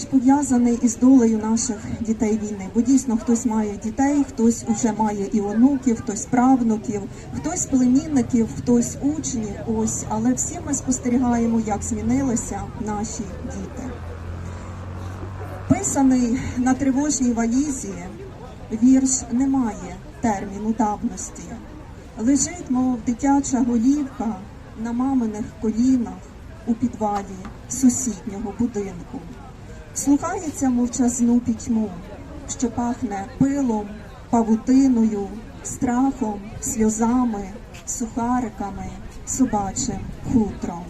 теж пов'язаний із долею наших дітей війни. Бо дійсно хтось має дітей, хтось уже має і онуків, хтось правнуків, хтось племінників, хтось учнів. Ось, але всі ми спостерігаємо, як змінилися наші діти. Писаний на тривожній валізі вірш не має терміну давності. Лежить, мов дитяча голівка на маминих колінах у підвалі сусіднього будинку. Слухається мовчазну пітьму, що пахне пилом, павутиною, страхом, сльозами, сухариками, собачим хутром.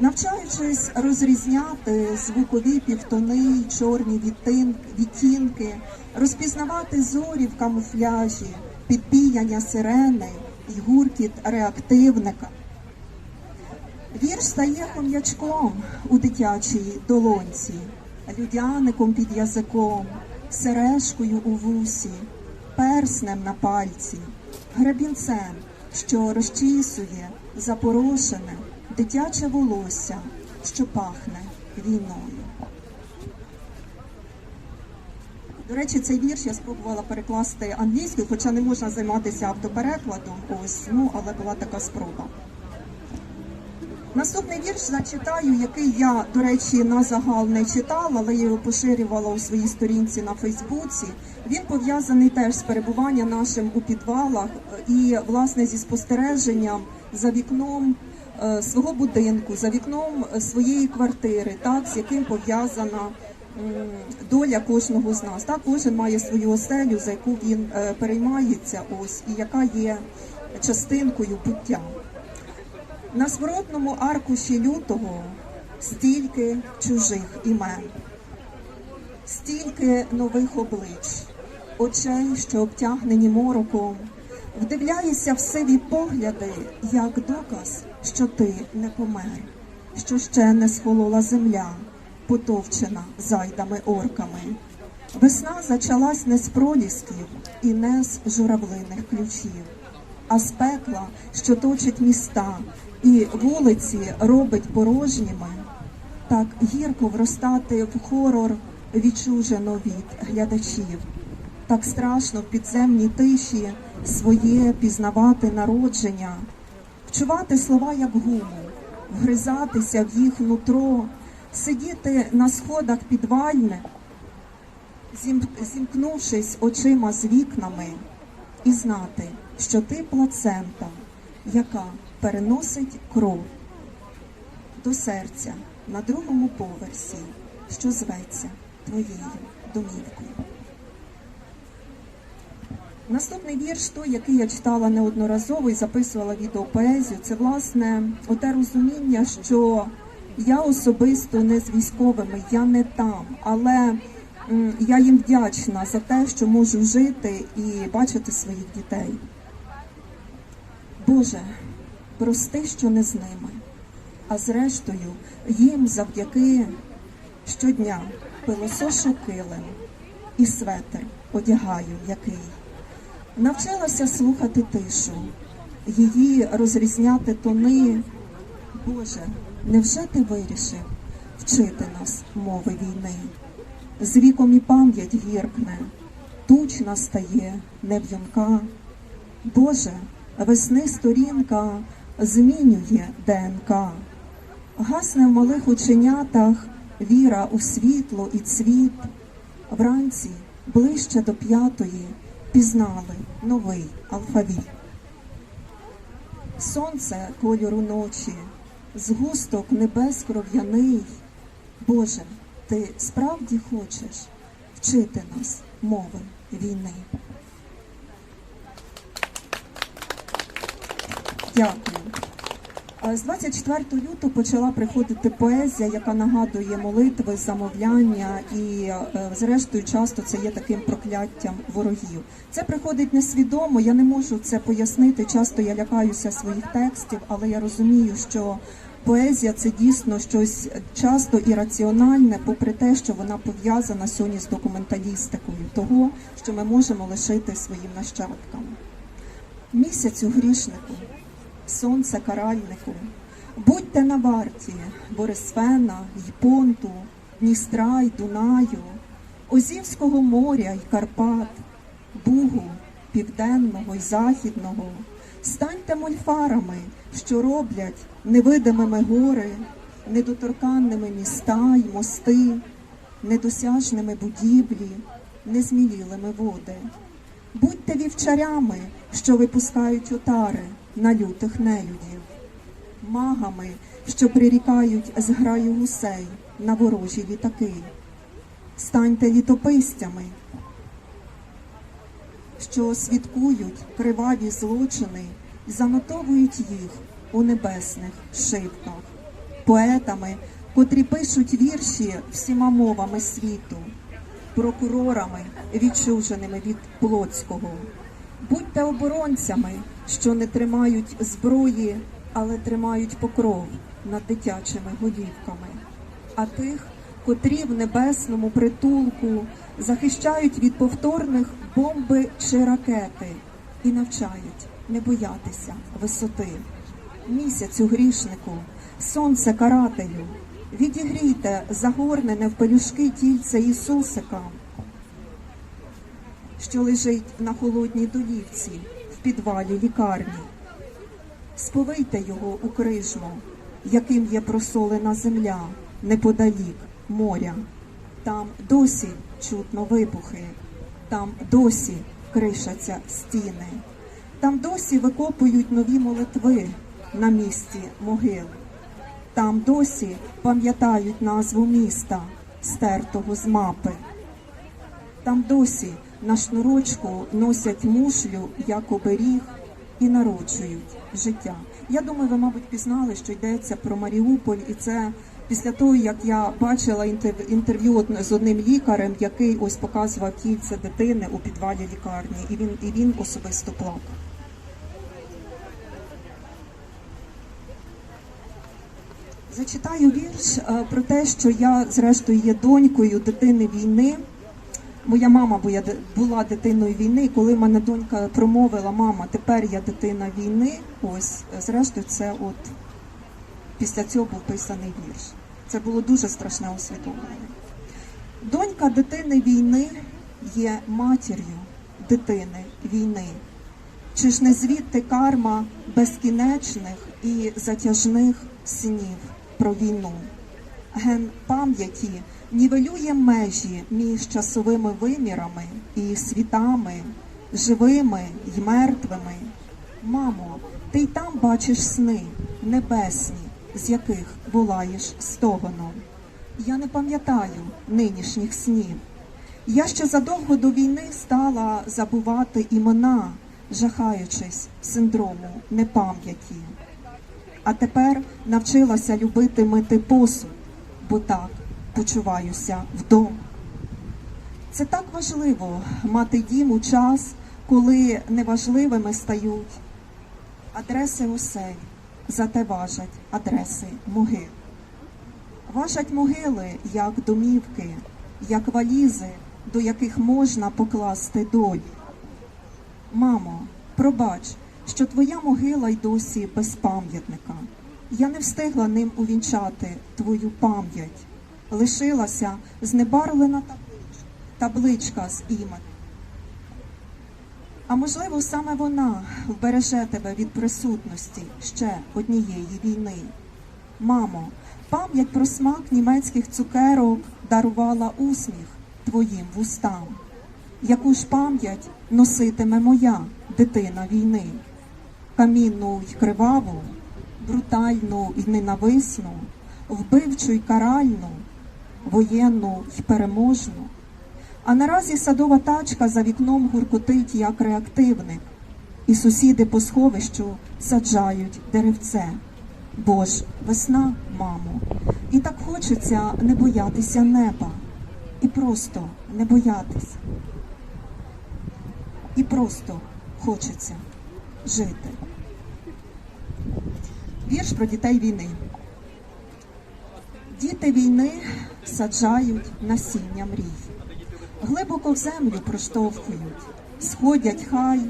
Навчаючись розрізняти звукові півтони, чорні відтінки, розпізнавати зорі в камуфляжі, підпіяння сирени й гуркіт реактивника. Вірш стає хом'ячком у дитячій долонці, людяником під язиком, сережкою у вусі, перснем на пальці, гребінцем, що розчісує запорошене дитяче волосся, що пахне війною. До речі, цей вірш я спробувала перекласти англійською, хоча не можна займатися автоперекладом. Ось, ну, але була така спроба. Наступний вірш зачитаю, який я, до речі, на загал не читала, але я його поширювала у своїй сторінці на Фейсбуці. Він пов'язаний теж з перебуванням нашим у підвалах і, власне, зі спостереженням за вікном е, свого будинку, за вікном е, своєї квартири, так, з яким пов'язана доля кожного з нас. Так, кожен має свою оселю, за яку він е, переймається, ось, і яка є частинкою буття. На зворотному аркуші лютого стільки чужих імен, стільки нових облич, очей, що обтягнені мороком, вдивляєшся в сиві погляди, як доказ, що ти не помер, що ще не схолола земля, потовчена зайдами орками. Весна зачалась не з пролісків і не з журавлиних ключів а з пекла, що точить міста, і вулиці робить порожніми, так гірко вростати в хорор відчужено від глядачів, так страшно в підземній тиші своє пізнавати народження, вчувати слова як гуму, вгризатися в їх нутро, сидіти на сходах підвальних, зім- зімкнувшись очима з вікнами, і знати, що ти плацента, яка переносить кров до серця на другому поверсі, що зветься твоєю домівкою. Наступний вірш, той, який я читала неодноразово і записувала відеопоезію, це власне оте розуміння, що я особисто не з військовими, я не там, але я їм вдячна за те, що можу жити і бачити своїх дітей. Боже, прости, що не з ними, а зрештою їм завдяки щодня пилосошу килим і светр одягаю який. Навчилася слухати тишу, її розрізняти тони. Боже, невже ти вирішив вчити нас мови війни? З віком і пам'ять гіркне, туч настає нев'юнка. Боже, весни сторінка змінює ДНК. Гасне в малих оченятах віра у світло і цвіт. Вранці ближче до п'ятої пізнали новий алфавіт. Сонце кольору ночі, згусток небес кров'яний. Боже, ти справді хочеш вчити нас мови війни. Дякую. З 24 лютого почала приходити поезія, яка нагадує молитви, замовляння, і е, зрештою часто це є таким прокляттям ворогів. Це приходить несвідомо. Я не можу це пояснити. Часто я лякаюся своїх текстів, але я розумію, що поезія це дійсно щось часто ірраціональне, попри те, що вона пов'язана сьогодні з документалістикою, того, що ми можемо лишити своїм нащадкам. Місяцю грішнику сонце каральнику. Будьте на варті Борисфена й понту, Дністра й Дунаю, Озівського моря й Карпат, Бугу, Південного й Західного, станьте мольфарами, що роблять невидимими гори, недоторканними міста й мости, недосяжними будівлі, незмілілими води. Будьте вівчарями, що випускають отари на лютих неюдів, магами, що прирікають зграю гусей на ворожі літаки. Станьте літописцями, що свідкують криваві злочини і занотовують їх у небесних шибках, поетами, котрі пишуть вірші всіма мовами світу, прокурорами, відчуженими від Плотського. Будьте оборонцями, що не тримають зброї, але тримають покров над дитячими голівками, а тих, котрі в небесному притулку захищають від повторних бомби чи ракети і навчають не боятися висоти. Місяцю грішнику, сонце карателю, відігрійте загорнене в пелюшки тільце Ісусика, що лежить на холодній долівці підвалі лікарні. Сповийте його у крижму, яким є просолена земля неподалік моря. Там досі чутно вибухи, там досі кришаться стіни, там досі викопують нові молитви на місці могил. Там досі пам'ятають назву міста, стертого з мапи. Там досі на шнурочку носять мушлю як оберіг і народжують життя. Я думаю, ви, мабуть, пізнали, що йдеться про Маріуполь, і це після того, як я бачила інтер- інтерв'ю з одним лікарем, який ось показував кільце дитини у підвалі лікарні, і він і він особисто плакав. Зачитаю вірш е, про те, що я, зрештою, є донькою дитини війни. Моя мама була дитиною війни, і коли мене донька промовила, мама, тепер я дитина війни, ось, е, зрештою, це от після цього був писаний вірш. Це було дуже страшне усвідомлення. Донька дитини війни є матір'ю дитини війни. Чи ж не звідти карма безкінечних і затяжних снів про війну? Ген пам'яті нівелює межі між часовими вимірами і світами, живими й мертвими. Мамо, ти й там бачиш сни небесні, з яких волаєш стогоном. Я не пам'ятаю нинішніх снів. Я ще задовго до війни стала забувати імена, жахаючись синдрому непам'яті. А тепер навчилася любити мити посуд, бо так почуваюся вдома. Це так важливо мати дім у час, коли неважливими стають адреси осель, зате важать адреси могил. Важать могили як домівки, як валізи, до яких можна покласти долі. Мамо, пробач, що твоя могила й досі без пам'ятника. Я не встигла ним увінчати твою пам'ять. Лишилася знебарвлена табличка, табличка з імен. А можливо, саме вона вбереже тебе від присутності ще однієї війни. Мамо, пам'ять про смак німецьких цукерок дарувала усміх твоїм вустам. Яку ж пам'ять носитиме моя дитина війни? Камінну й криваву, брутальну й ненависну, вбивчу й каральну, воєнну й переможну. А наразі садова тачка за вікном гуркотить як реактивник, і сусіди по сховищу саджають деревце. Бо ж весна, мамо, і так хочеться не боятися неба, і просто не боятися. І просто хочеться жити. Вірш про дітей війни. Діти війни саджають насіння мрій, глибоко в землю проштовхують, сходять хай,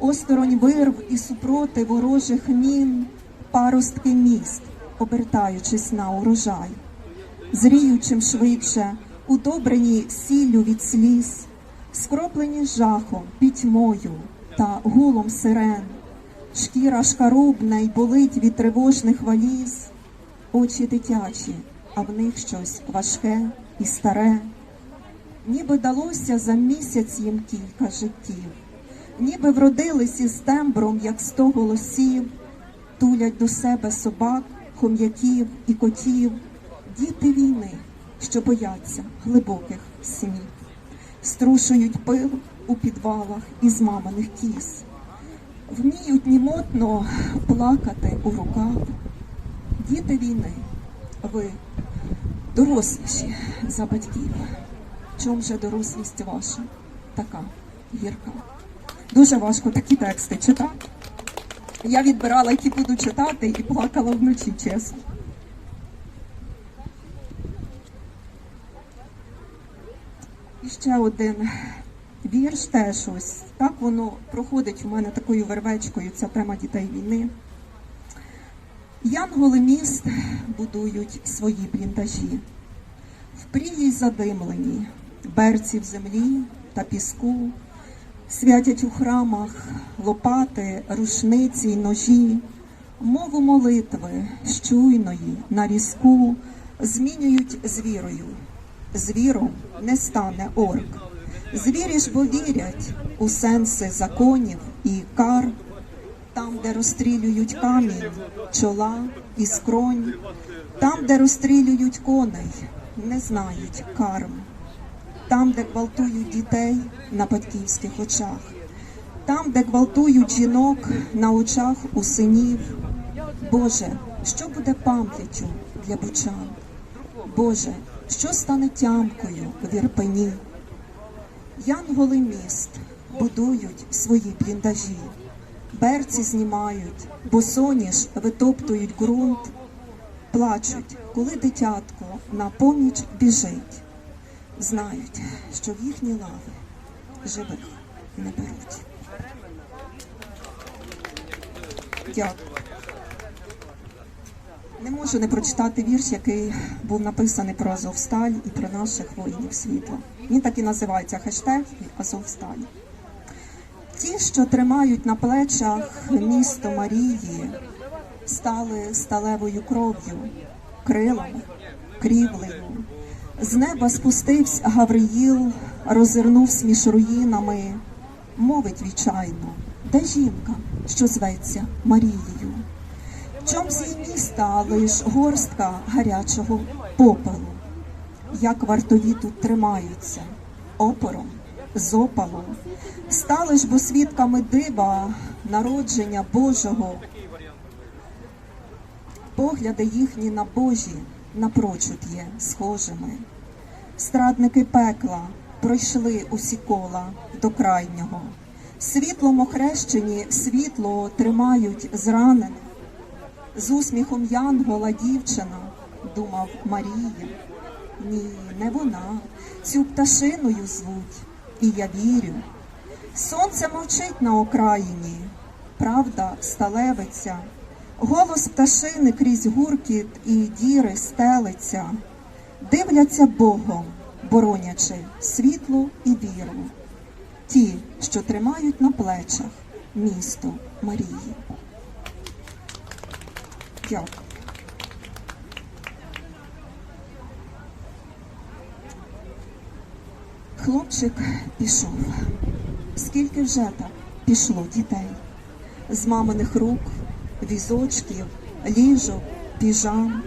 осторонь вирв і супроти ворожих мін, паростки міст, обертаючись на урожай. зріючим швидше, удобрені сіллю від сліз, скроплені жахом, пітьмою та гулом сирен, шкіра шкарубна й болить від тривожних валіз, очі дитячі, а в них щось важке і старе. Ніби далося за місяць їм кілька життів, ніби вродились із тембром, як сто голосів, тулять до себе собак, хом'яків і котів, діти війни, що бояться глибоких снів, струшують пил у підвалах із маминих кіз, вміють німотно плакати у руках. Діти війни, ви доросліші за батьків. Чом же дорослість ваша така гірка? Дуже важко такі тексти читати. Я відбирала, які буду читати, і плакала вночі, чесно. І ще один вірш теж ось. Так воно проходить у мене такою вервечкою, ця тема дітей війни. Янголи міст будують свої бліндажі. В прілій задимлені берці в землі та піску, святять у храмах лопати, рушниці й ножі, мову молитви щуйної на різку змінюють з вірою. З не стане орк. Звірі ж бо вірять у сенси законів і кар, там, де розстрілюють камінь, чола і скронь, там, де розстрілюють коней, не знають карм, там, де гвалтують дітей на батьківських очах, там, де гвалтують жінок на очах у синів. Боже, що буде пам'яттю для бучан? Боже, що стане тямкою в Ірпені? Янголи міст будують свої бліндажі, берці знімають, босоніж витоптують ґрунт, плачуть, коли дитятко на поміч біжить, знають, що в їхні лави живих не беруть. Дякую. Не можу не прочитати вірш, який був написаний про Азовсталь і про наших воїнів світла. Він так і називається хештег Азовсталь. Ті, що тримають на плечах місто Марії, стали сталевою кров'ю, крилами, крівлею. З неба спустився Гавриїл, розвернувся між руїнами, мовить відчайно, де жінка, що зветься Марією. Чом з її міста лиш горстка гарячого попелу, як вартові тут тримаються, опором, з опалом, стали ж бо свідками дива, народження Божого. Погляди їхні на Божі напрочуд є схожими. Страдники пекла пройшли усі кола до крайнього. Світлом охрещені світло тримають зранених. З усміхом Янгола дівчина, думав Марія. Ні, не вона. Цю пташиною звуть, і я вірю. Сонце мовчить на окраїні, правда сталевиця, голос пташини крізь гуркіт і діри стелиться, дивляться Богом, боронячи світло і віру. Ті, що тримають на плечах місто Марії. Дякую. Хлопчик пішов. Скільки вже так пішло дітей з маминих рук, візочків, ліжок, піжам,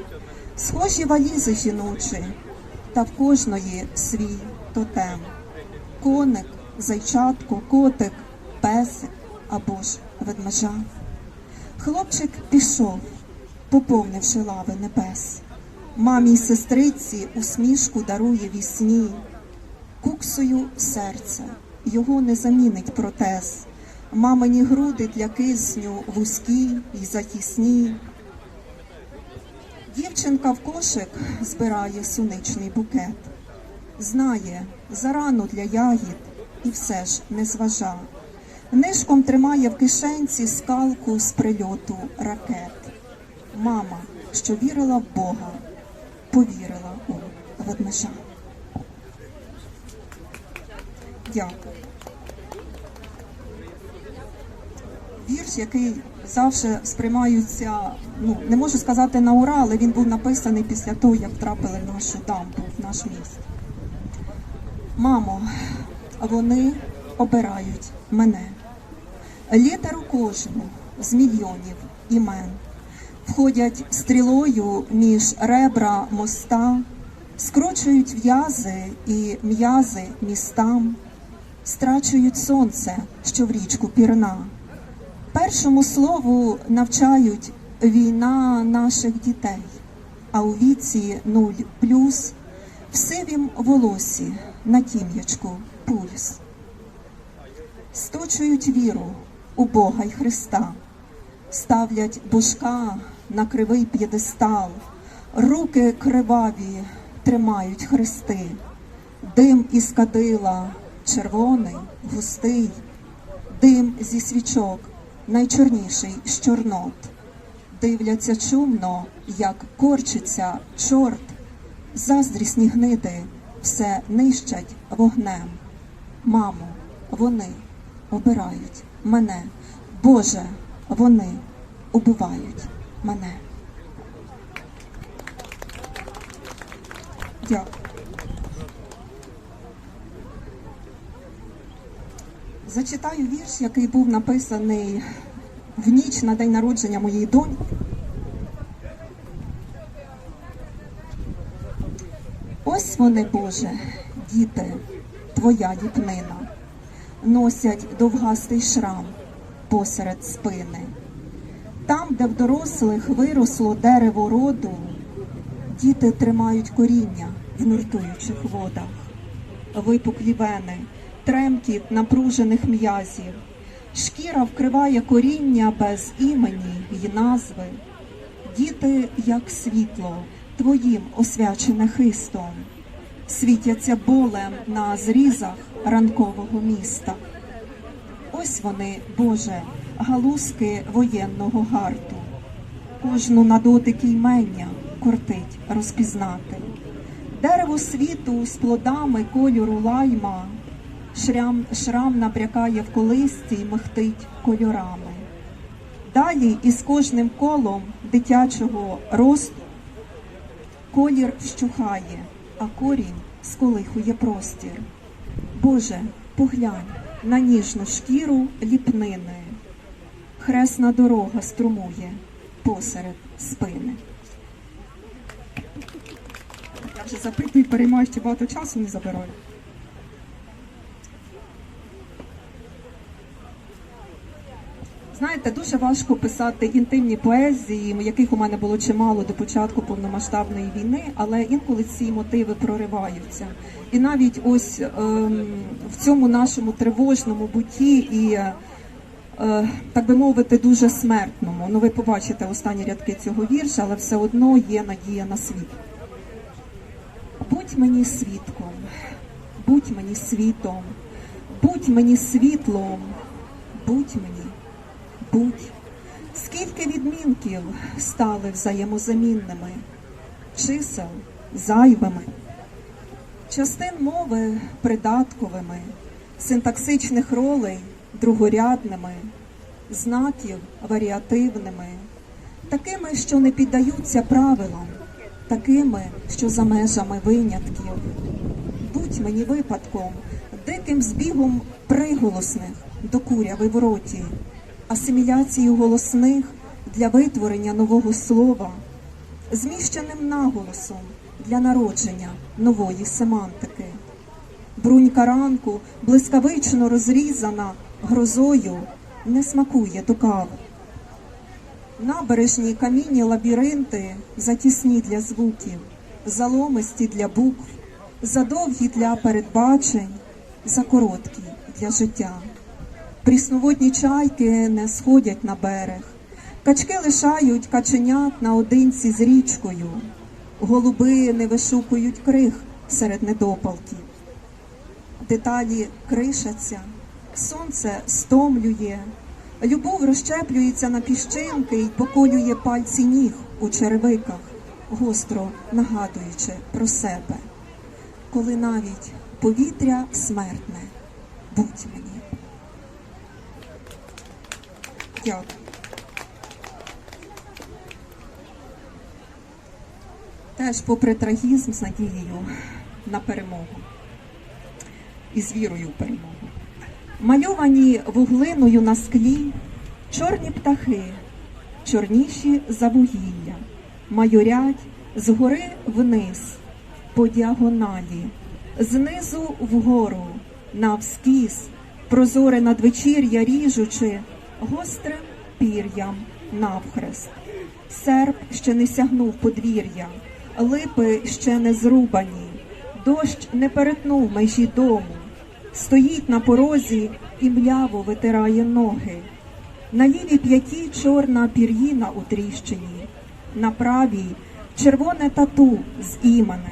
схожі валізи жіночі, та в кожної свій тотем. Коник, зайчатко, котик, песик або ж ведмежа. Хлопчик пішов, поповнивши лави небес. Мамі й сестриці усмішку дарує вісні, куксою серце, його не замінить протез. Мамині груди для кисню вузькі й захисні. Дівчинка в кошик збирає суничний букет. Знає, зарано для ягід і все ж не зважа. Нишком тримає в кишенці скалку з прильоту ракет. Мама, що вірила в Бога, повірила у ведмежа. Дякую. Вірш, який завжди сприймаються, ну не можу сказати на ура, але він був написаний після того, як втрапили в нашу дамбу, в наш міст. Мамо, вони обирають мене. Літеру кожну з мільйонів імен входять стрілою між ребра моста, скручують в'язи і м'язи містам, страчують сонце, що в річку пірна. Першому слову навчають війна наших дітей, а у віці нуль плюс в сивім волосі на тім'ячку пульс. Сточують віру у Бога й Христа, ставлять божка на кривий п'єдестал, руки криваві тримають хрести, дим із кадила червоний, густий, дим зі свічок найчорніший з чорнот. Дивляться чумно, як корчиться чорт, заздрісні гниди все нищать вогнем. Мамо, вони обирають мене. Боже, вони убивають мене. Дякую. Зачитаю вірш, який був написаний в ніч на день народження моєї доньки. Ось вони, Боже, діти, твоя ліпнина, носять довгастий шрам посеред спини. Там, де в дорослих виросло дерево роду, діти тримають коріння в нуртуючих водах, випуклі вени, тремтіт напружених м'язів, шкіра вкриває коріння без імені й назви. Діти, як світло, твоїм освячене хистом, світяться болем на зрізах ранкового міста. Ось вони, Боже, галузки воєнного гарту, кожну на дотик ймення кортить розпізнати. Дерево світу з плодами кольору лайма, шрам, шрам набрякає в колисці й михтить кольорами. Далі із кожним колом дитячого росту колір вщухає, а корінь сколихує простір. Боже, поглянь на ніжну шкіру ліпнини. Хресна дорога струмує посеред спини. Я вже запитую, переймаю ще багато часу не забираю. Знаєте, дуже важко писати інтимні поезії, яких у мене було чимало до початку повномасштабної війни, але інколи ці мотиви прориваються. І навіть ось ем, в цьому нашому тривожному буті і, е, так би мовити, дуже смертному. Ну, ви побачите останні рядки цього вірша, але все одно є надія на світ. Будь мені свідком, будь мені світом, будь мені світлом, будь мені будь, скільки відмінків стали взаємозамінними, чисел зайвими, частин мови придатковими, синтаксичних ролей другорядними, знаків варіативними, такими, що не піддаються правилам, такими, що за межами винятків. Будь мені випадком, диким збігом приголосних до куряви в роті асиміляцію голосних для витворення нового слова, зміщеним наголосом для народження нової семантики. Брунька ранку, блискавично розрізана грозою, не смакує до кави. Набережні камінні лабіринти затісні для звуків, заломисті для букв, задовгі для передбачень, закороткі для життя. Прісноводні чайки не сходять на берег, качки лишають каченят наодинці з річкою, голуби не вишукують крих серед недопалків. Деталі кришаться, сонце стомлює, любов розщеплюється на піщинки й поколює пальці ніг у черевиках, гостро нагадуючи про себе. коли навіть повітря смертне. Будь мені. Дякую. Теж попри трагізм з надією на перемогу і з вірою в перемогу. Мальовані вуглиною на склі чорні птахи, чорніші за вугілля, майорять згори вниз, по діагоналі, знизу вгору, навскіз, прозоре надвечір'я ріжучи, гострим пір'ям навхрест. Серп ще не сягнув подвір'я, липи ще не зрубані, дощ не перетнув межі дому, стоїть на порозі і мляво витирає ноги. На лівій п'яті чорна пір'їна у тріщині, на правій червоне тату з іменем.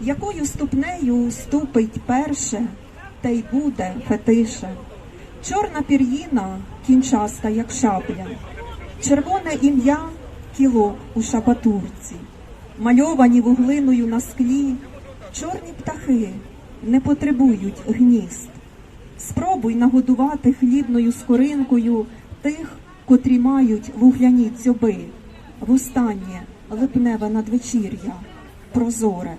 Якою ступнею ступить перше, те й буде фетише. Чорна пір'їна кінчаста, як шабля, червоне ім'я кілок у шабатурці, мальовані вуглиною на склі, чорні птахи не потребують гнізд. Спробуй нагодувати хлібною скоринкою тих, котрі мають вугляні дзьоби. Востаннє липневе надвечір'я, прозоре.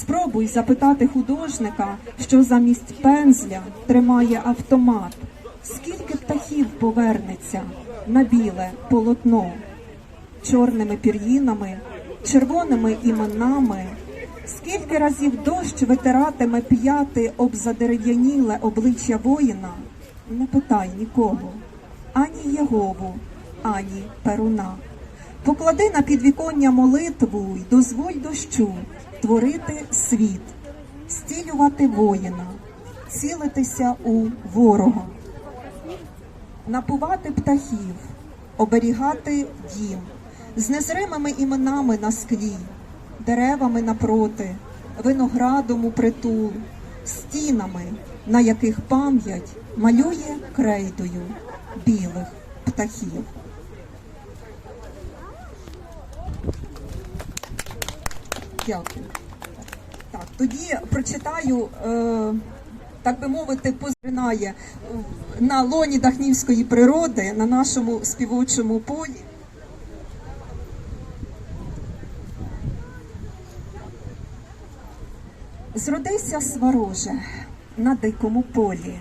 Спробуй запитати художника, що замість пензля тримає автомат. Скільки птахів повернеться на біле полотно, чорними пір'їнами, червоними іменами, скільки разів дощ витиратиме п'яти об задерев'яніле обличчя воїна, не питай нікого, ані Єгову, ані Перуна. Поклади на підвіконня молитву й дозволь дощу творити світ, стілювати воїна, цілитися у ворога, напувати птахів, оберігати дім з незримими іменами на склі, деревами напроти, виноградом у притул, стінами, на яких пам'ять малює крейдою білих птахів. Дякую. Так, тоді прочитаю, е, так би мовити, позринає е, на лоні Дахнівської природи на нашому співочому полі. Зродися свароже на дикому полі,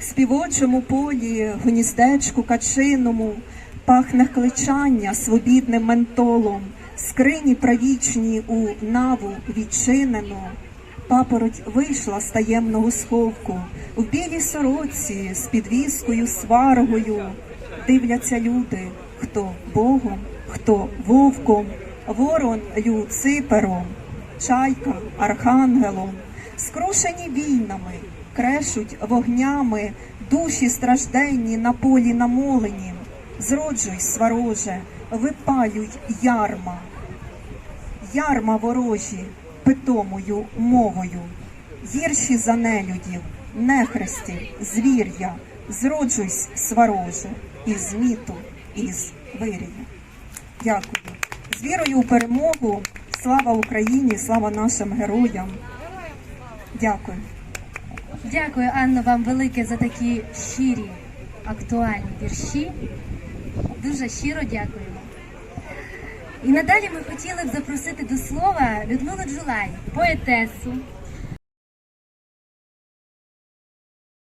співочому полі, гніздечку качиному, пахне кличання свобідним ментолом, скрині правічні у наву відчинено. Папороть вийшла з таємного сховку, в білій сороці з підвіскою сваргою. Дивляться люди, хто Богом, хто вовком, ворон Люципером, чайка архангелом, скрушені війнами, крешуть вогнями, душі стражденні на полі намолені. Зроджуй, свароже, випалюй ярма, ярма ворожі, питомою мовою, гірші за нелюдів, нехресті, звір'я, зроджуйсь, свароже, із міту, із вирія. Дякую. З вірою у перемогу. Слава Україні, слава нашим героям. Дякую. Дякую, Анно, вам велике за такі щирі, актуальні вірші. Дуже щиро дякуємо. І надалі ми хотіли б запросити до слова Людмилу Джулай, поетесу,